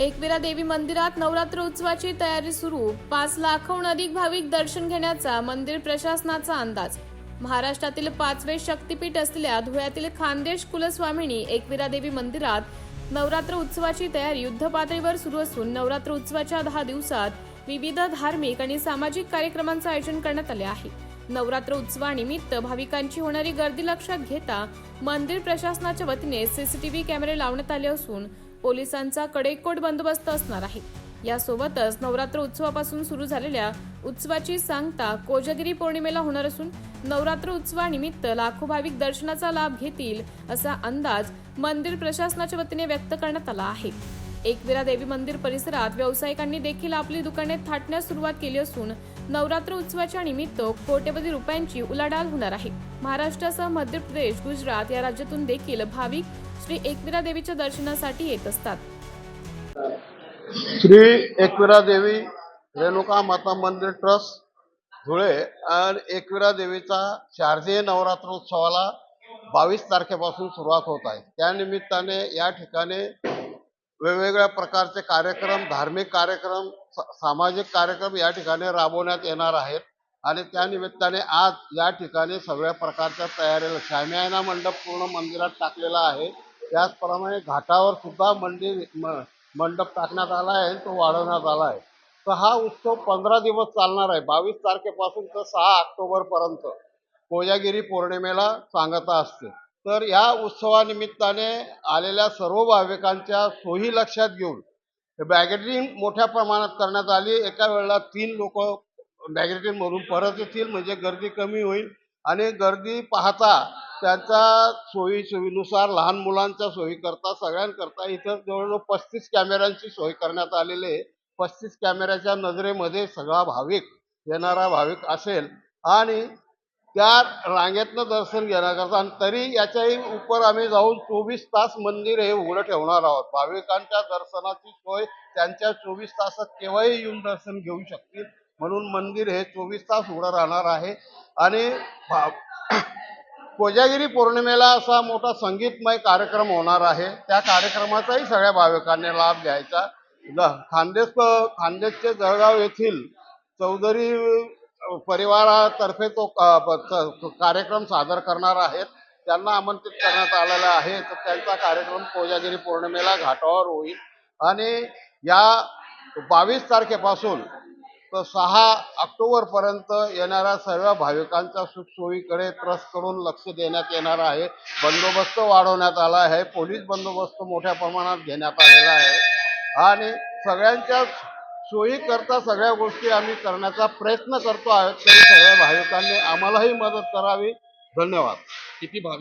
एकविरा देवी मंदिरात नवरात्र उत्सवाची तयारी सुरू. पाच लाखाहून अधिक भाविक दर्शन घेण्याचा मंदिर प्रशासनाचा अंदाज. महाराष्ट्रातील पाचवे शक्तीपीठ असलेल्या धुळ्यातील खानदेश कुलस्वामिनी एकविरा देवी मंदिरात नवरात्र उत्सवाची तयारी युद्धपातळीवर सुरू असून नवरात्र उत्सवाच्या दहा दिवसात विविध धार्मिक आणि सामाजिक कार्यक्रमांचं आयोजन करण्यात आले आहे. नवरात्र उत्सवानिमित्त भाविकांची होणारी गर्दी लक्षात घेता मंदिर प्रशासनाच्या वतीने सीसीटीव्ही कॅमेरे लावण्यात आले असून पोलिसांचा कडेकोट बंदोबस्त असणार आहे. यासोबतच नवरात्र उत्सवापासून सुरू झालेल्या उत्सवाची सांगता कोजागिरी पौर्णिमेला होणार असून नवरात्र उत्सवानिमित्त लाखो भाविक दर्शनाचा लाभ घेतील असा अंदाज मंदिर प्रशासनाच्या वतीने व्यक्त करण्यात आला आहे. एकविरा देवी मंदिर परिसरात व्यावसायिकांनी देखील आपली दुकाने थाटण्यास सुरुवात केली असून नवरात्र उत्सवाच्या निमित्त कोट्यवधी रुपयांची उलाढाल होणार आहे. महाराष्ट्रासह मध्य प्रदेश गुजरात या राज्यातून देखील भाविक श्री एकविरा देवीच्या दर्शनासाठी येत असतात. श्री एकविरा देवी रेणुका माता मंदिर ट्रस्ट धुळे आणि एकविरा देवीचा शारदीय नवरात्रोत्सवाला बावीस तारखेपासून सुरुवात होत आहे. त्यानिमित्ताने या ठिकाणी वेगवेगळ्या प्रकारचे कार्यक्रम धार्मिक कार्यक्रम सामाजिक कार्यक्रम या ठिकाणी राबवण्यात येणार आहेत. आणि त्या निमित्ताने आज या ठिकाणी सगळ्या प्रकारच्या तयारीला शामियाना मंडप पूर्ण मंदिरात टाकलेला आहे. त्याचप्रमाणे घाटावर सुद्धा मंदिर म- मंडप टाकण्यात आला आहे तो वाढवण्यात आला आहे. तर हा उत्सव पंधरा दिवस चालणार आहे. बावीस तारखेपासून तर सहा ऑक्टोबरपर्यंत. कोजागिरी पौर्णिमेला सांगता असते. तर या उत्सवानिमित्ताने आलेल्या सर्व भाविकांच्या सोयी लक्षात घेऊन बॅगेटिंग मोठ्या प्रमाणात करण्यात आली. एका वेळेला तीन लोक बॅगेटिंगमधून परत येतील म्हणजे गर्दी कमी होईल आणि गर्दी पाहता त्यांच्या सोयी सोयीनुसार लहान मुलांच्या सोयी करता सगळ्यांकरता इथं जवळजवळ पस्तीस कॅमेऱ्यांची सोय करण्यात आलेली आहे. पस्तीस कॅमेऱ्याच्या नजरेमध्ये सगळा भाविक येणारा भाविक असेल आणि त्या रांगेतनं दर्शन घेण्याकरता आणि तरी याच्याही उपर आम्ही जाऊन चोवीस तास मंदिर हे उघडं ठेवणार आहोत. भाविकांच्या दर्शनाची सोय त्यांच्या चोवीस तासात केव्हाही येऊन दर्शन घेऊ शकतील म्हणून मंदिर हे चोवीस तास उघडं राहणार आहे. आणि भा- कोजागिरी पौर्णिमेला असा मोठा संगीतमय कार्यक्रम होणार आहे. त्या कार्यक्रमाचाही सगळ्या भाविकांनी लाभ घ्यायचा. ज- खानदेश खानदेशचे जळगाव येथील चौधरी परिवारातर्फे तो कार्यक्रम सादर करणार आहेत. त्यांना आमंत्रित करण्यात आलेला आहे. तर त्यांचा कार्यक्रम कोजागिरी पौर्णिमेला घाटावर होईल. आणि या बावीस तारखेपासून तर सहा ऑक्टोबर पर्यंत येणाऱ्या सर्व भाविकांच्या सुखसोयीकडे ट्रस्टकडून लक्ष देण्यात येणार आहे. बंदोबस्त वाढवण्यात आला आहे. पोलीस बंदोबस्त मोठ्या प्रमाणात घेण्यात आलेला आहे. आणि सगळ्यांच्याच सोयी करता सगळ्या गोष्टी आम्ही करण्याचा प्रयत्न करतो आहोत तरी सगळ्या भाविकांनी आम्हालाही मदत करावी. धन्यवाद. किती भाविक